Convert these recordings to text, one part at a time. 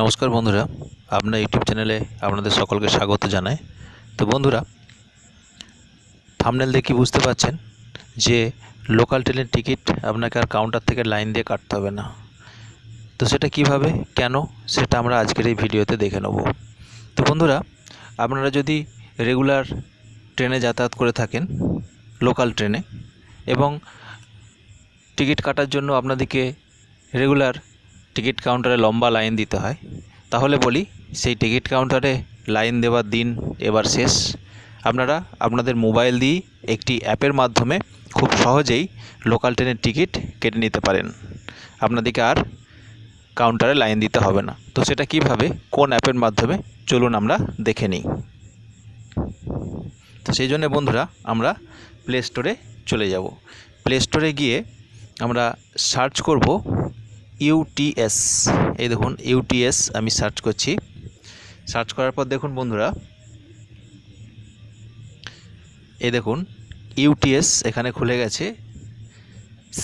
নমস্কার বন্ধুরা, আপনার ইউটিউব চ্যানেলে আপনাদের সকলকে স্বাগত জানাই। তো বন্ধুরা থামনেল দেখি বুঝতে পারছেন যে লোকাল ট্রেনের টিকিট আপনাকে আর কাউন্টার থেকে লাইন দিয়ে কাটতে হবে না। তো সেটা কীভাবে, কেন, সেটা আমরা আজকের এই ভিডিওতে দেখে নেব। তো বন্ধুরা, আপনারা যদি রেগুলার ট্রেনে যাতায়াত করে থাকেন লোকাল ট্রেনে এবং টিকিট কাটার জন্য আপনাদেরকে রেগুলার টিকিট কাউন্টারে লম্বা লাইন দিতে হয়। তাহলে বলি, সেই টিকিট কাউন্টারে লাইন দেওয়ার দিন এবার শেষ। আপনারা আপনাদের মোবাইল দিয়ে একটি অ্যাপের মাধ্যমে খুব সহজেই লোকাল ট্রেনের টিকিট কেটে নিতে পারেন। আপনাদেরকে আর কাউন্টারে লাইন দিতে হবে না। তো সেটা কীভাবে, কোন অ্যাপের মাধ্যমে, চলুন আমরা দেখে নিই। তো সেই জন্য বন্ধুরা, আমরা প্লে স্টোরে চলে যাব। প্লে স্টোরে গিয়ে আমরা সার্চ করব ইউটিএস, এই দেখুন, ইউটিএস আমি সার্চ করছি। সার্চ করার পর দেখুন বন্ধুরা, এই দেখুন, ইউটিএস এখানে খুলে গেছে।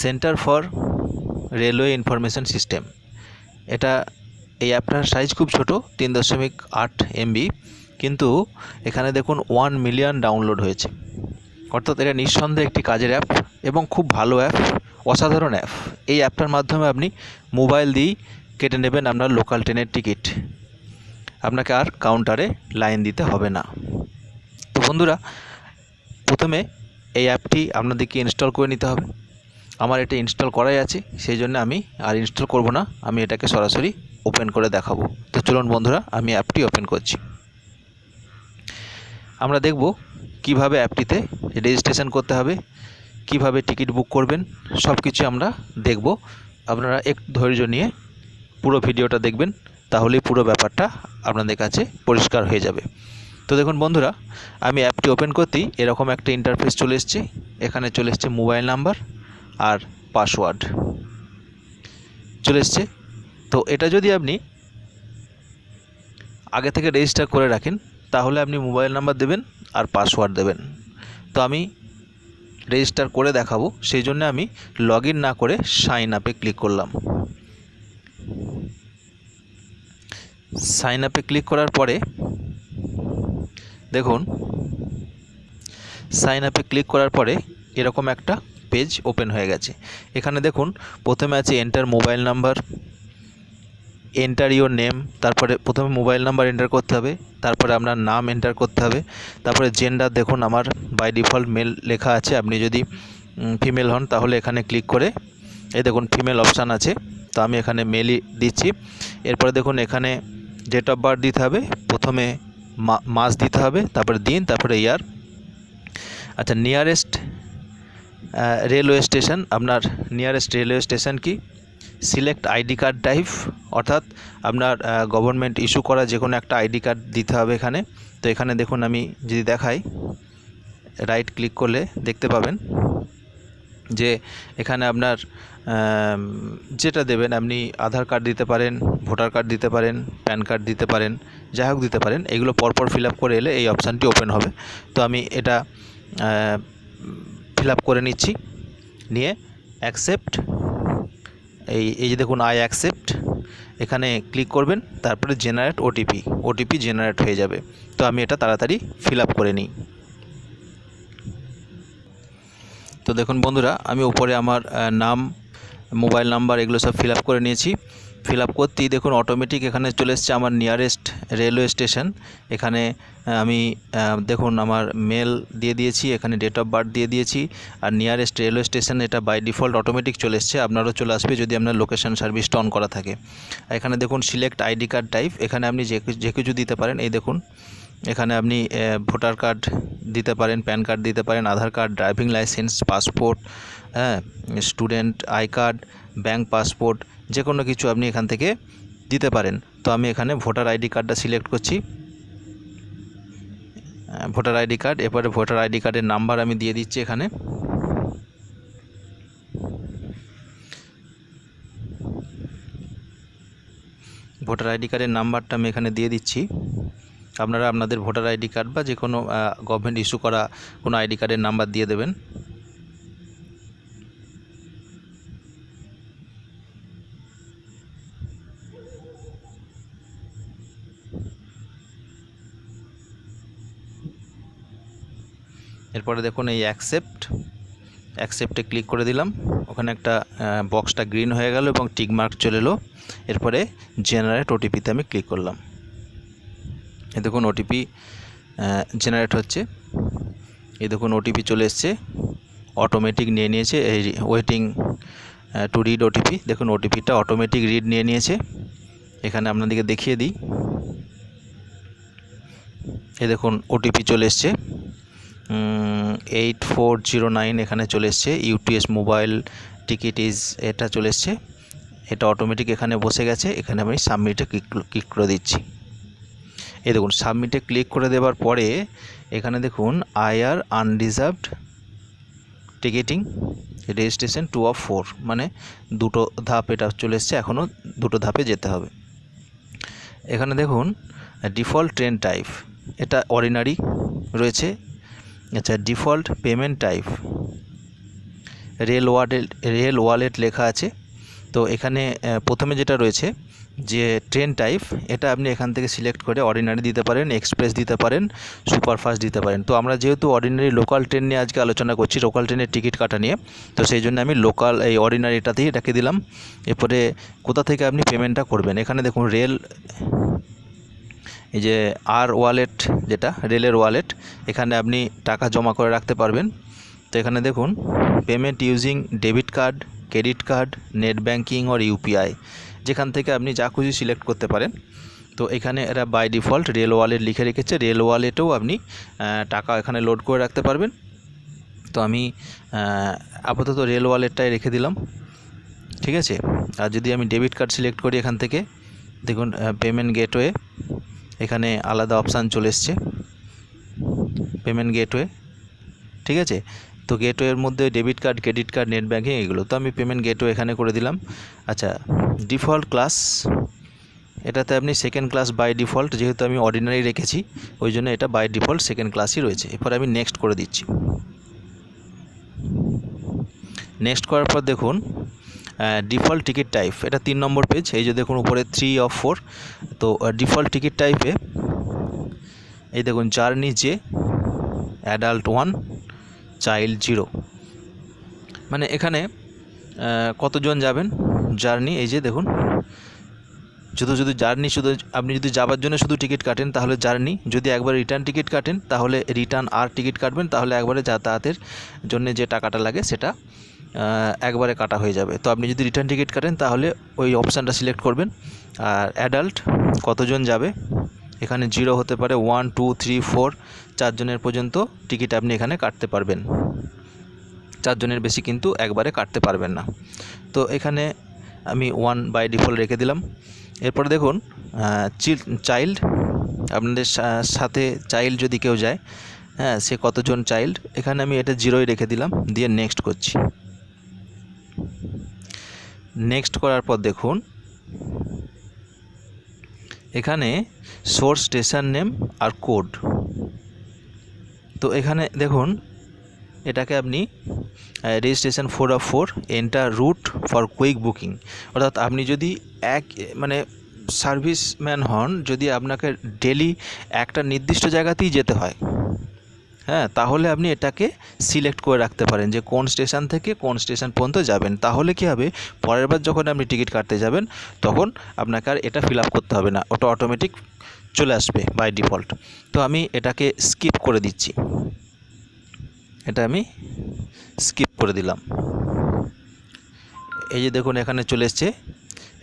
Centre for railway information system এটা এই অ্যাপটার সাইজ খুব ছোট, তিন দশমিক আট এমবি কিন্তু এখানে দেখুন ওয়ান মিলিয়ন ডাউনলোড হয়েছে। অর্থাৎ এটা নিঃসন্দেহে একটি কাজের অ্যাপ এবং খুব ভালো অ্যাপ অসাধারণ অ্যাপ এই অ্যাপটার মাধ্যমে আপনি মোবাইল দিয়েই কেটে নেবেন আপনার লোকাল ট্রেনের টিকিট আপনাকে আর কাউন্টারে লাইন দিতে হবে না। তো বন্ধুরা, প্রথমে এই অ্যাপটি আপনাদেরকে ইনস্টল করে নিতে হবে। আমার এটা ইনস্টল করাই আছে, সেই জন্য আমি আর ইনস্টল করব না, আমি এটাকে সরাসরি ওপেন করে দেখাবো। তো চলুন বন্ধুরা, আমি অ্যাপটি ওপেন করছি। আমরা দেখব কীভাবে অ্যাপটিতে রেজিস্ট্রেশন করতে হবে, কীভাবে টিকিট বুক করবেন সব কিছু আমরা দেখব। আপনারা একটু ধৈর্য নিয়ে পুরো ভিডিওটা দেখবেন, তাহলেই পুরো ব্যাপারটা আপনাদের কাছে পরিষ্কার হয়ে যাবে। তো দেখুন বন্ধুরা, আমি অ্যাপটি ওপেন করতেই এরকম একটা ইন্টারফেস চলে এসছে। এখানে চলে এসছে মোবাইল নাম্বার আর পাসওয়ার্ড চলে এসছে। তো এটা যদি আপনি আগে থেকে রেজিস্টার করে রাখেন, তাহলে আপনি মোবাইল নাম্বার দেবেন। আর পাসওয়ার্ড দেবেন। তো আমি রেজিস্টার করে দেখাবো, সেই জন্য আমি লগ না করে সাইন আপে ক্লিক করলাম। সাইন আপে ক্লিক করার পরে দেখুন সাইন আপে ক্লিক করার পরে এরকম একটা পেজ ওপেন হয়ে গেছে। এখানে দেখুন, প্রথমে আছে enter mobile number enter your name তারপরে প্রথমে মোবাইল নাম্বার এন্টার করতে হবে, তারপরে আপনার নাম এন্টার করতে হবে, তারপরে জেন্ডার দেখুন আমার বাই ডিফল্ট মেল লেখা আছে, আপনি যদি ফিমেল হন তাহলে এখানে ক্লিক করে, এই দেখুন ফিমেল অপশান আছে, তো আমি এখানে মেলই দিচ্ছি, এরপরে দেখুন এখানে ডেট অফ বার্থ দিতে হবে, প্রথমে মাস দিতে হবে, তারপরে দিন, তারপরে ইয়ার আচ্ছা নিয়ারেস্ট রেলওয়ে স্টেশন আপনার নিয়ারেস্ট রেলওয়ে স্টেশন কি? সিলেক্ট আইডি কার্ড টাইপ অর্থাৎ আপনার গভর্নমেন্ট ইস্যু করা যে কোনো একটা আইডি কার্ড দিতে হবে এখানে। তো এখানে দেখুন আমি যদি দেখাই রাইট ক্লিক করলে দেখতে পাবেন যে এখানে আপনার যেটা দেবেন আপনি আধার কার্ড দিতে পারেন ভোটার কার্ড দিতে পারেন প্যান কার্ড দিতে পারেন, যাই হোক দিতে পারেন, এগুলো পরপর ফিল আপ করে এলে এই অপশানটি ওপেন হবে। তো আমি এটা ফিল আপ করে নিচ্ছি, নিয়ে অ্যাকসেপ্ট এই এই যে দেখুন আই অ্যাকসেপ্ট এখানে ক্লিক করবেন, তারপরে জেনারেট ওটিপি ওটিপি জেনারেট হয়ে যাবে। তো আমি এটা তাড়াতাড়ি ফিল করে নিই। তো দেখুন বন্ধুরা, আমি উপরে আমার নাম মোবাইল নাম্বার এগুলো সব ফিল করে নিয়েছি। ফিল আপ করতেই দেখুন অটোমেটিক এখানে চলে এসছে আমার নিয়ারেস্ট রেলওয়ে স্টেশন এখানে আমি দেখুন আমার মেল দিয়ে দিয়েছি, এখানে ডেট অফ বার্থ দিয়ে দিয়েছি, আর নিয়ারেস্ট রেলওয়ে স্টেশন এটা বাই ডিফল্ট অটোমেটিক চলে এসছে, আপনারও চলে আসবে যদি আপনার লোকেশন সার্ভিসটা অন করা থাকে। এখানে দেখুন সিলেক্ট আইডি কার্ড টাইপ এখানে আপনি যে যে কিছু দিতে পারেন, এই দেখুন, এখানে আপনি ভোটার কার্ড দিতে পারেন প্যান কার্ড দিতে পারেন, Aadhaar card driving licence passport হ্যাঁ student I card bank passport যে কোনো কিছু আপনি এখান থেকে দিতে পারেন। তো আমি এখানে ভোটার আইডি কার্ডটা সিলেক্ট করছি। Voter ID card. এরপরে ভোটার আইডি কার্ডের নাম্বার আমি দিয়ে দিচ্ছি এখানে। ভোটার আইডি কার্ডের নাম্বারটা আমি এখানে দিয়ে দিচ্ছি। আপনারা আপনাদের ভোটার আইডি কার্ড বা যে কোনো গভর্নমেন্ট ইস্যু করা কোনো আইডি কার্ডের নাম্বার দিয়ে দেবেন। এরপরে দেখুন এই অ্যাকসেপ্ট অ্যাকসেপ্টে ক্লিক করে দিলাম। ওখানে একটা বক্সটা গ্রিন হয়ে গেল এবং টিক মার্ক চলে এলো। এরপরে জেনারেট ওটিপিতে আমি ক্লিক করলাম। এই দেখুন ওটিপি জেনারেট হচ্ছে। এই দেখুন ওটিপি চলে এসছে। অটোমেটিক নিয়ে নিয়েছে। এই ওয়েটিং টু রিড ওটিপি দেখুন ওটিপিটা অটোমেটিক রিড নিয়ে নিয়েছে। এখানে আপনাদেরকে দেখিয়ে দিই। এই দেখুন ওটিপি চলে এসছে। এইট ফোর জিরো নাইন এখানে চলে এসছে। ইউটিএস মোবাইল টিকিট ইজ এটা চলে এসছে। এটা অটোমেটিক এখানে বসে গেছে। এখানে আমি সাবমিটে ক্লিক করে দিচ্ছি। এই দেখুন সাবমিটে ক্লিক করে দেওয়ার পরে এখানে দেখুন IR unreserved ticketing registration two of four মানে দুটো ধাপ এটা চলে এসছে, এখনও দুটো ধাপে যেতে হবে। এখানে দেখুন ডিফল্ট ট্রেন টাইপ এটা অর্ডিনারি রয়েছে। আচ্ছা default payment type. Rail wallet rail wallet লেখা আছে। তো এখানে প্রথমে যেটা রয়েছে, যে ট্রেন টাইপ, এটা আপনি এখান থেকে সিলেক্ট করে অর্ডিনারি দিতে পারেন, এক্সপ্রেস দিতে পারেন, সুপারফাস্ট দিতে পারেন। তো আমরা যেহেতু অর্ডিনারি লোকাল ট্রেন নিয়ে আজকে আলোচনা করছি, লোকাল ট্রেনের টিকিট কাটা নিয়ে, তো সেই জন্য আমি লোকাল, এই অর্ডিনারিটাতেই রেখে দিলাম। এরপরে কোথা থেকে আপনি পেমেন্টটা করবেন? এখানে দেখুন, রেল এই যে আর ওয়ালেট যেটা, রেলের ওয়ালেট, এখানে আপনি টাকা জমা করে রাখতে পারবেন। তো এখানে দেখুন payment using debit card credit card net banking or UPI যেখান থেকে আপনি যা খুশি সিলেক্ট করতে পারেন। তো এখানে এরা বাই ডিফল্ট রেল ওয়ালেট লিখে রেখেছে, রেল ওয়ালেটেও আপনি টাকা এখানে লোড করে রাখতে পারবেন। তো আমি আপাতত রেল ওয়ালেটটাই রেখে দিলাম। ঠিক আছে? আর যদি আমি ডেবিট কার্ড সিলেক্ট করি এখান থেকে, দেখুন পেমেন্ট গেটওয়ে এখানে আলাদা অপশান চলে এসছে। পেমেন্ট গেটওয়ে ঠিক আছে? তো গেটওয়ের মধ্যে debit card credit card net banking এগুলো। তো আমি পেমেন্ট গেটওয়ে এখানে করে দিলাম। আচ্ছা ডিফল্ট ক্লাস এটাতে আপনি সেকেন্ড ক্লাস বাই ডিফল্ট যেহেতু আমি অর্ডিনারি রেখেছি, ওই জন্য এটা বাই ডিফল্ট সেকেন্ড ক্লাসই রয়েছে। এরপর আমি নেক্সট করে দিচ্ছি। নেক্সট করার পর দেখুন ডিফল্ট টিকিট টাইপ এটা তিন নম্বর পেজ এই যে দেখুন উপরে থ্রি অফ ফোর তো ডিফল্ট টিকিট টাইপে এই দেখুন জার্নি যে অ্যাডাল্ট ওয়ান চাইল্ড জিরো মানে এখানে কতজন যাবেন জার্নি এই যে দেখুন, শুধু শুধু জার্নি শুধু আপনি যদি যাবার জন্য শুধু টিকিট কাটেন, তাহলে জার্নি যদি একবার রিটার্ন টিকিট কাটেন, তাহলে রিটার্ন আর টিকিট কাটবেন, তাহলে একবারে যাতায়াতের জন্য যে টাকাটা লাগে সেটা একবারে কাটা হয়ে যাবে। তো আপনি যদি রিটার্ন টিকিট কাটেন, তাহলে ওই অপশানটা সিলেক্ট করবেন। আর অ্যাডাল্ট কতজন যাবে? এখানে জিরো হতে পারে ওয়ান টু থ্রি ফোর চারজনের পর্যন্ত টিকিট আপনি এখানে কাটতে পারবেন। চারজনের বেশি কিন্তু একবারে কাটতে পারবেন না। তো এখানে আমি ওয়ান বাই ডিফল্ট রেখে দিলাম। এরপরে দেখুন চাইল্ড আপনাদের সাথে চাইল্ড যদি কেউ যায় হ্যাঁ সে কতজন চাইল্ড এখানে আমি এটা জিরোই রেখে দিলাম, দিয়ে নেক্সট করছি। নেক্সট করার পর দেখুন। এখানে সোর্স স্টেশন নেম আর কোড তো এখানে দেখুন, এটাকে আপনি registration four of four enter route for quick booking অর্থাৎ আপনি যদি এক মানে সার্ভিসম্যান হন, যদি আপনাকে ডেলি একটা নির্দিষ্ট জায়গাতেই যেতে হয় হ্যাঁ তাহলে আপনি এটাকে সিলেক্ট করে রাখতে পারেন যে কোন স্টেশন থেকে কোন স্টেশন পর্যন্ত যাবেন। তাহলে কী হবে? পরের বার যখন আপনি টিকিট কাটতে যাবেন, তখন আপনাকে আর এটা ফিল করতে হবে না। ওটা অটোমেটিক চলে আসবে বাই ডিফল্ট তো আমি এটাকে স্কিপ করে দিচ্ছি। এটা আমি স্কিপ করে দিলাম। এই যে দেখুন, এখানে চলে এসছে।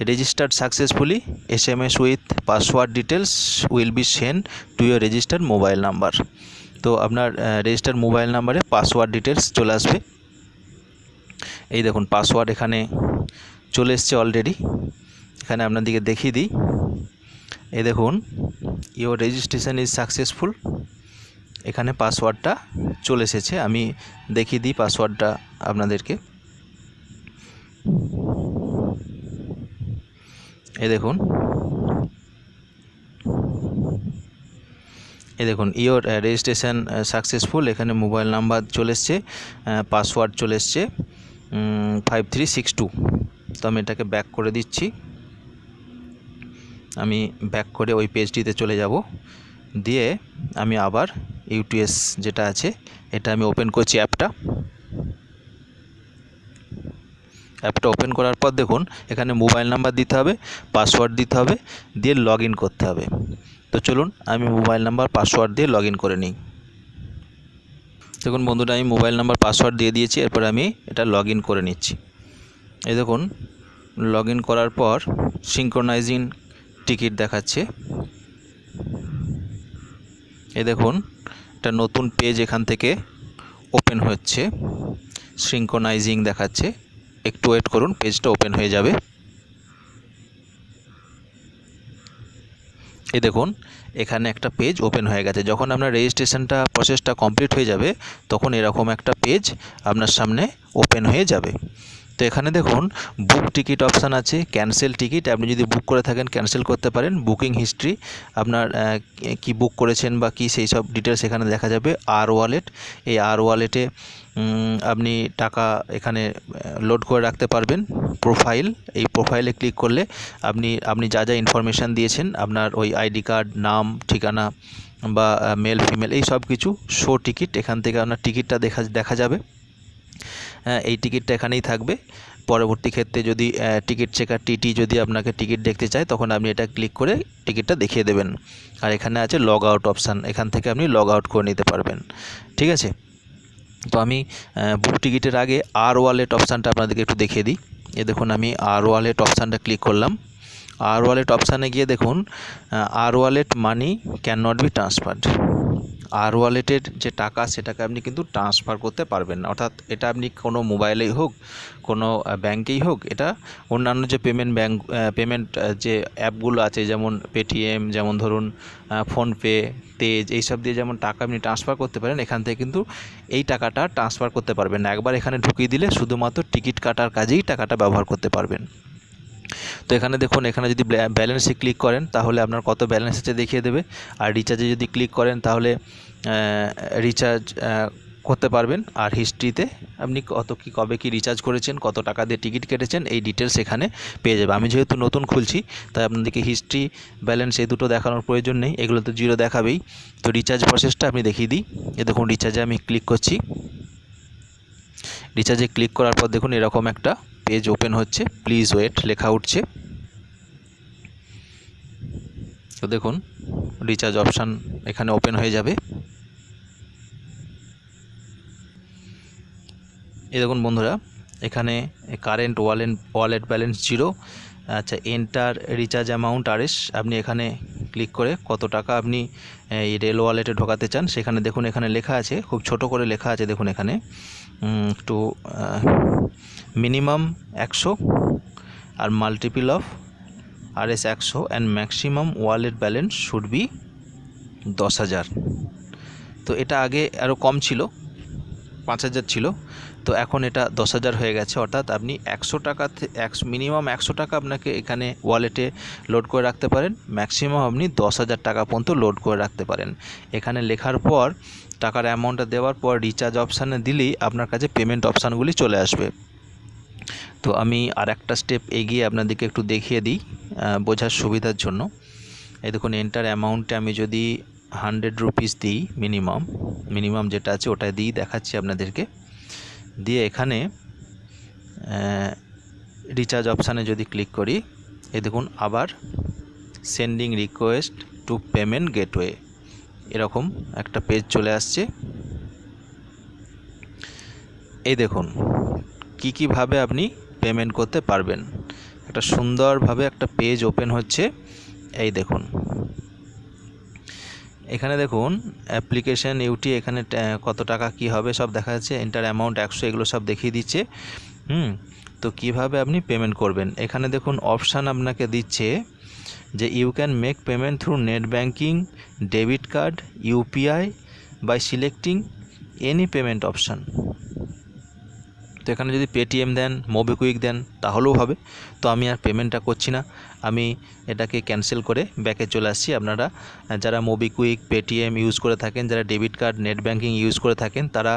Registered successfully S M S with password details will be send to your registered mobile number তো আপনার রেজিস্টার মোবাইল নাম্বারে পাসওয়ার্ড ডিটেলস চলে আসবে। এই দেখুন পাসওয়ার্ড এখানে চলে এসছে অলরেডি এখানে আপনাদেরকে দেখিয়ে দিই। এই দেখুন ইওর রেজিস্ট্রেশন ইজ সাকসেসফুল এখানে পাসওয়ার্ডটা চলে এসেছে। আমি দেখিয়ে দিই পাসওয়ার্ডটা আপনাদেরকে। এই দেখুন এই দেখুন ইওর রেজিস্ট্রেশন সাকসেসফুল এখানে মোবাইল নাম্বার চলে এসছে পাসওয়ার্ড চলে এসছে ফাইভ থ্রি সিক্স টু তো আমি এটাকে ব্যাক করে দিচ্ছি। আমি ব্যাক করে ওই পেজটিতে চলে যাব। দিয়ে আমি আবার ইউটিএস যেটা আছে, এটা আমি ওপেন করছি অ্যাপটা। অ্যাপটা ওপেন করার পর দেখুন, এখানে মোবাইল নাম্বার দিতে হবে পাসওয়ার্ড দিতে হবে, দিয়ে লগ করতে হবে। তো চলুন, আমি মোবাইল নাম্বার পাসওয়ার্ড দিয়ে লগ করে নিই। দেখুন বন্ধুরা, আমি মোবাইল নাম্বার পাসওয়ার্ড দিয়ে দিয়েছি, এরপর আমি এটা লগ করে নিচ্ছি। এই দেখুন লগ করার পর সিঙ্ক্রোনাইজিং টিকিট দেখাচ্ছে। এই দেখুন, একটা নতুন পেজ এখান থেকে ওপেন হচ্ছে। সিঙ্ক্রোনাইজিং দেখাচ্ছে। একটু ওয়েট করুন পেজটা ওপেন হয়ে যাবে। এই দেখুন, এখানে একটা পেজ ওপেন হয়ে গেছে। যখন আপনার রেজিস্ট্রেশনটা প্রসেসটা কমপ্লিট হয়ে যাবে, তখন এরকম একটা পেজ আপনার সামনে ওপেন হয়ে যাবে। তো এখানে দেখুন বুক টিকিট অপশান আছে ক্যান্সেল টিকিট আপনি যদি বুক করে থাকেন ক্যান্সেল করতে পারেন। বুকিং হিস্ট্রি আপনার কি বুক করেছেন বা কি সেই সব ডিটেলস এখানে দেখা যাবে। আর ওয়ালেট এই আর ওয়ালেটে আপনি টাকা এখানে লোড করে রাখতে পারবেন। প্রোফাইল এই প্রোফাইলে ক্লিক করলে আপনি আপনি যা যা ইনফরমেশান দিয়েছেন, আপনার ওই আইডি কার্ড নাম, ঠিকানা বা মেল ফিমেল এই সব কিছু শো টিকিট এখান থেকে আপনার টিকিটটা দেখা দেখা যাবে। এই টিকিটটা এখানেই থাকবে। পরবর্তী ক্ষেত্রে যদি টিকিট চেকার টিটি যদি আপনাকে টিকিট দেখতে চায়, তখন আপনি এটা ক্লিক করে টিকিটটা দেখিয়ে দেবেন। আর এখানে আছে লগ আউট অপশান এখান থেকে আপনি লগ আউট করে নিতে পারবেন। ঠিক আছে? তো আমি বুক টিকিটের আগে আর ওয়ালেট অপশানটা আপনাদেরকে একটু দেখিয়ে দিই। এ দেখুন, আমি আর ওয়ালেট অপশানটা ক্লিক করলাম। আর ওয়ালেট অপশানে গিয়ে দেখুন আর wallet money can not be transferred আর ওয়ালেটের যে টাকা, সেটাকে আপনি কিন্তু ট্রান্সফার করতে পারবেন অর্থাৎ এটা আপনি কোনো মোবাইলেই হোক, কোনো ব্যাংকেই হোক, এটা অন্যান্য যে পেমেন্ট ব্যাঙ্ক পেমেন্ট যে অ্যাপগুলো আছে, যেমন পেটিএম যেমন ধরুন ফোনপে তেজ এইসব দিয়ে যেমন টাকা আপনি ট্রান্সফার করতে পারেন, এখান থেকে কিন্তু এই টাকাটা ট্রান্সফার করতে পারবেন না। একবার এখানে ঢুকিয়ে দিলে শুধুমাত্র টিকিট কাটার কাজেই টাকাটা ব্যবহার করতে পারবেন। তো এখানে দেখুন, এখানে যদি ব্যালেন্সে ক্লিক করেন, তাহলে আপনার কত ব্যালেন্স আছে দেখিয়ে দেবে। আর রিচার্জে যদি ক্লিক করেন, তাহলে রিচার্জ করতে পারবেন। আর হিস্ট্রিতে আপনি কত কি, কবে কি রিচার্জ করেছেন, কত টাকা দিয়ে টিকিট কেটেছেন, এই ডিটেলস এখানে পেয়ে যাবে। আমি যেহেতু নতুন খুলছি, তাই আপনাদেরকে হিস্ট্রি ব্যালেন্স এই দুটো দেখানোর প্রয়োজন নেই। এগুলো তো জিরো দেখাবেই। তো রিচার্জ প্রসেসটা আপনি দেখিয়ে দিই। এ দেখুন রিচার্জে আমি ক্লিক করছি। রিচার্জে ক্লিক করার পর দেখুন এরকম একটা পেজ ওপেন হচ্ছে। প্লিজ ওয়েট লেখা উঠছে। তো দেখুন রিচার্জ অপশান এখানে ওপেন হয়ে যাবে। এই দেখুন বন্ধুরা, এখানে current wallet wallet balance zero আচ্ছা এন্টার রিচার্জ অ্যামাউন্ট আরএস আপনি এখানে ক্লিক করে কত টাকা আপনি, এই রেল ওয়ালেটে ঢোকাতে চান, সেখানে দেখুন এখানে লেখা আছে, খুব ছোট করে লেখা আছে দেখুন এখানে। একটু মিনিমাম একশো আর মাল্টিপিল অফ আর এস একশো and maximum wallet balance should be দশ হাজার। তো এটা আগে আরও কম ছিল, পাঁচ হাজার ছিল। তো এখন এটা দশ হাজার হয়ে গেছে, অর্থাৎ আপনি একশো টাকাতে একশো মিনিমাম একশো টাকা আপনাকে এখানে ওয়ালেটে লোড করে রাখতে পারেন ম্যাক্সিমাম আপনি দশ হাজার টাকা পর্যন্ত লোড করে রাখতে পারেন। এখানে লেখার পর, টাকার অ্যামাউন্টটা দেওয়ার পর রিচার্জ অপশানে দিলেই আপনার কাছে পেমেন্ট অপশানগুলি চলে আসবে। তো আমি আর একটা স্টেপ এগিয়ে আপনাদেরকে একটু দেখিয়ে দিই বোঝার সুবিধার জন্য। এই দেখুন এন্টার অ্যামাউন্টে আমি যদি হান্ড্রেড রুপিস দিই মিনিমাম মিনিমাম যেটা আছে ওটা দিই, দেখাচ্ছি আপনাদেরকে। দিয়ে এখানে রিচার্জ অপশানে যদি ক্লিক করি, এই দেখুন আবার sending request to payment gateway এরকম একটা পেজ চলে আসছে। এই দেখুন, কী কীভাবে আপনি পেমেন্ট করতে পারবেন। একটা সুন্দরভাবে একটা পেজ ওপেন হচ্ছে, এই দেখুন। এখানে দেখুন অ্যাপ্লিকেশান ইউটি এখানে কত টাকা কি হবে সব দেখা যাচ্ছে এন্টার অ্যামাউন্ট একশো, এগুলো সব দেখিয়ে দিচ্ছে। হুম, তো কীভাবে আপনি পেমেন্ট করবেন? এখানে দেখুন অপশান আপনাকে দিচ্ছে যে you can make payment through net banking debit card UPI by selecting any payment option তো এখানে যদি পেটিএম দেন মোবিকুইক দেন, তাহলেও হবে। তো আমি আর পেমেন্টটা করছি না। আমি এটাকে ক্যান্সেল করে ব্যাকে চলে আসছি। আপনারা যারা মোবিকুইক পেটিএম ইউজ করে থাকেন, যারা debit card net banking use করে থাকেন, তারা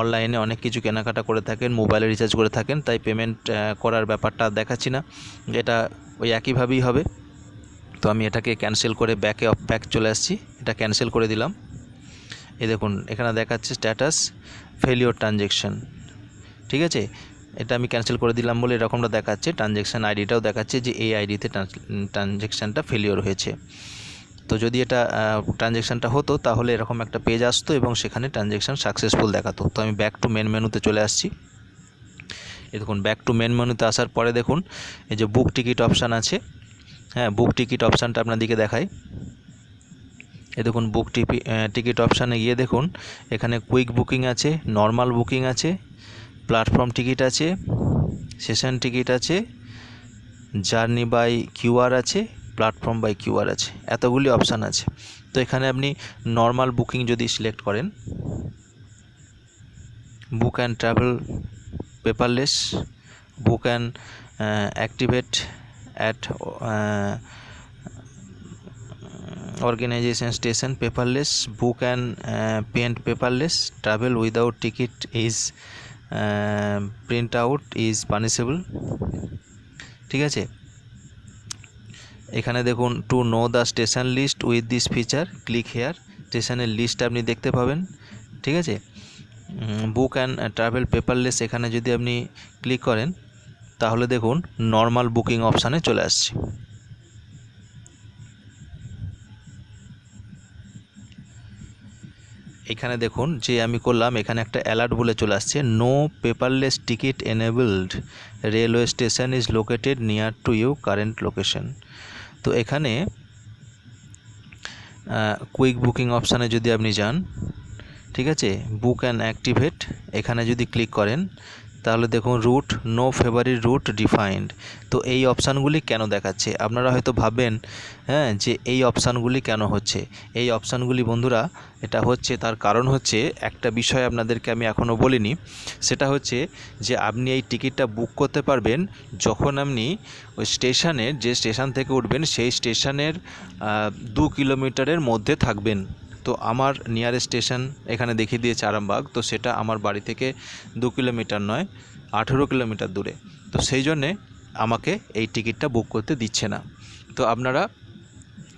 অনলাইনে অনেক কিছু কেনাকাটা করে থাকেন মোবাইলে রিচার্জ করে থাকেন। তাই পেমেন্ট করার ব্যাপারটা দেখাচ্ছি না। এটা ওই একইভাবেই হবে। তো আমি এটাকে ক্যান্সেল করে ব্যাকে ব্যাক চলে আসছি। এটা ক্যান্সেল করে দিলাম। এই দেখুন, এখানে দেখাচ্ছে স্ট্যাটাস ফেলিওর ট্রানজেকশন ঠিক আছে? এটা আমি ক্যান্সেল করে দিলাম বলে এরকমটা দেখাচ্ছে। ট্রানজেকশান আইডিটাও দেখাচ্ছে যে এই আইডিতে ট্রানজেকশানটা ফেলিওর হয়েছে। তো যদি এটা ট্রানজেকশানটা হতো তাহলে এরকম একটা পেজ আসতো এবং সেখানে ট্রানজেকশান সাকসেসফুল দেখাতো। তো আমি ব্যাক টু মেন মেনুতে চলে আসছি। এই দেখুন ব্যাক টু মেন মেনুতে আসার পরে দেখুন, এই যে বুক টিকিট অপশান আছে। হ্যাঁ বুক টিকিট অপশানটা আপনাদেরকে দেখাই। এ দেখুন বুক টিপি টিকিট অপশানে গিয়ে দেখুন, এখানে কুইক বুকিং আছে নর্মাল বুকিং আছে প্ল্যাটফর্ম টিকিট আছে সেশন টিকিট আছে জার্নি বাই কিউআর আছে প্ল্যাটফর্ম বাই কিউআর আছে এতগুলি অপশান আছে। তো এখানে আপনি নর্মাল বুকিং যদি সিলেক্ট করেন book and travel paperless book and activate at station paperless book and uh, paint paperless travel without ticket is print out is punishable. ঠিক আছে? এখানে দেখুন to know the station list with this feature click here স্টেশনের list আপনি দেখতে পাবেন। ঠিক আছে? বুক অ্যান্ড ট্রাভেল পেপারলেস এখানে যদি আপনি ক্লিক করেন, তাহলে দেখুন নর্মাল বুকিং অপশানে চলে আসছে। এখানে দেখুন যে আমি করলাম, এখানে একটা অ্যালার্ট বলে চলে আসছে no paperless ticket enabled railway station is located near to you current location তো এখানে কুইক বুকিং অপশানে যদি আপনি যান, ঠিক আছে? বুক অ্যান্ড অ্যাক্টিভেট এখানে যদি ক্লিক করেন তাহলে দেখুন route no favourite route defined তো এই অপশানগুলি কেন দেখাচ্ছে? আপনারা হয়তো ভাবেন হ্যাঁ যে এই অপশানগুলি কেন হচ্ছে? এই অপশানগুলি বন্ধুরা, এটা হচ্ছে, তার কারণ হচ্ছে, একটা বিষয় আপনাদেরকে আমি এখনও বলিনি। সেটা হচ্ছে যে আপনি এই টিকিটটা বুক করতে পারবেন যখন আপনি ওই স্টেশনের, যে স্টেশন থেকে উঠবেন, সেই স্টেশনের দু কিলোমিটারের মধ্যে থাকবেন। তো আমার নিয়ারেস্ট স্টেশন এখানে দেখিয়ে দিয়েছে আরামবাগ, তো সেটা আমার বাড়ি থেকে দু কিলোমিটার নয়, আঠেরো কিলোমিটার দূরে। তো সেই জন্যে আমাকে এই টিকিটটা বুক করতে দিচ্ছে না। তো আপনারা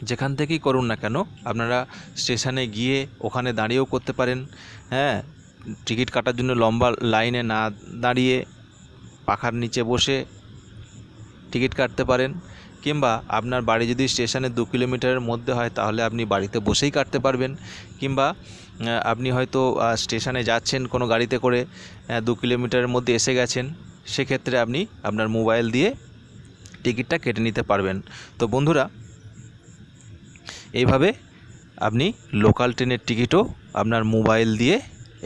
যেখান থেকেই করুন না কেন, আপনারা স্টেশনে গিয়ে ওখানে দাঁড়িয়েও করতে পারেন হ্যাঁ? টিকিট কাটার জন্য লম্বা লাইনে না দাঁড়িয়ে পাখার নিচে বসে টিকিট কাটতে পারেন কিংবা আপনার বাড়ি যদি স্টেশনে দু কিলোমিটারের মধ্যে হয় তাহলে আপনি বাড়িতে বসেই কাটতে পারবেন কিংবা আপনি হয়তো স্টেশনে যাচ্ছেন কোনো গাড়িতে করে দু কিলোমিটারের মধ্যে এসে গেছেন, সেক্ষেত্রে আপনি আপনার মোবাইল দিয়ে টিকিটটা কেটে নিতে পারবেন। তো বন্ধুরা, এইভাবে আপনি লোকাল ট্রেনের টিকিটও আপনার মোবাইল দিয়ে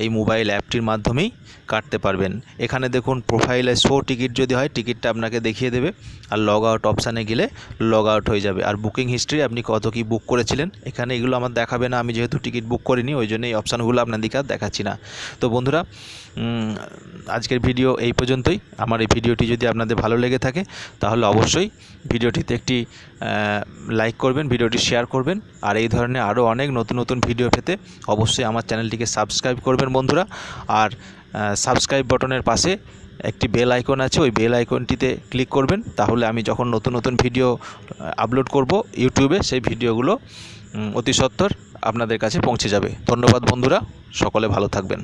এই মোবাইল অ্যাপটির মাধ্যমেই কাটতে পারবেন। এখানে দেখুন প্রোফাইলে শো টিকিট যদি হয় টিকিটটা আপনাকে দেখিয়ে দেবে আর লগ আউট অপশানে গেলে লগ আউট হয়ে যাবে। আর বুকিং হিস্ট্রি আপনি কত কি বুক করেছিলেন, এখানে এগুলো আমার দেখাবে না, আমি যেহেতু টিকিট বুক করিনি, ওই জন্য এই অপশানগুলো আপনাদেরকে আর দেখাচ্ছি না। তো বন্ধুরা আজকের ভিডিও এই পর্যন্তই। আমার এই ভিডিওটি যদি আপনাদের ভালো লেগে থাকে, তাহলে অবশ্যই ভিডিওটিতে একটি লাইক করবেন ভিডিওটি শেয়ার করবেন। আর এই ধরনের আরও অনেক নতুন নতুন ভিডিও পেতে অবশ্যই আমার চ্যানেলটিকে সাবস্ক্রাইব করবেন বন্ধুরা। আর সাবস্ক্রাইব বটনের পাশে একটি বেল আইকন আছে, ওই বেল আইকনটিতে ক্লিক করবেন। তাহলে আমি যখন নতুন নতুন ভিডিও আপলোড করব ইউটিউবে, সেই ভিডিওগুলো অতি সত্বর আপনাদের কাছে পৌঁছে যাবে। ধন্যবাদ বন্ধুরা, সকলে ভালো থাকবেন।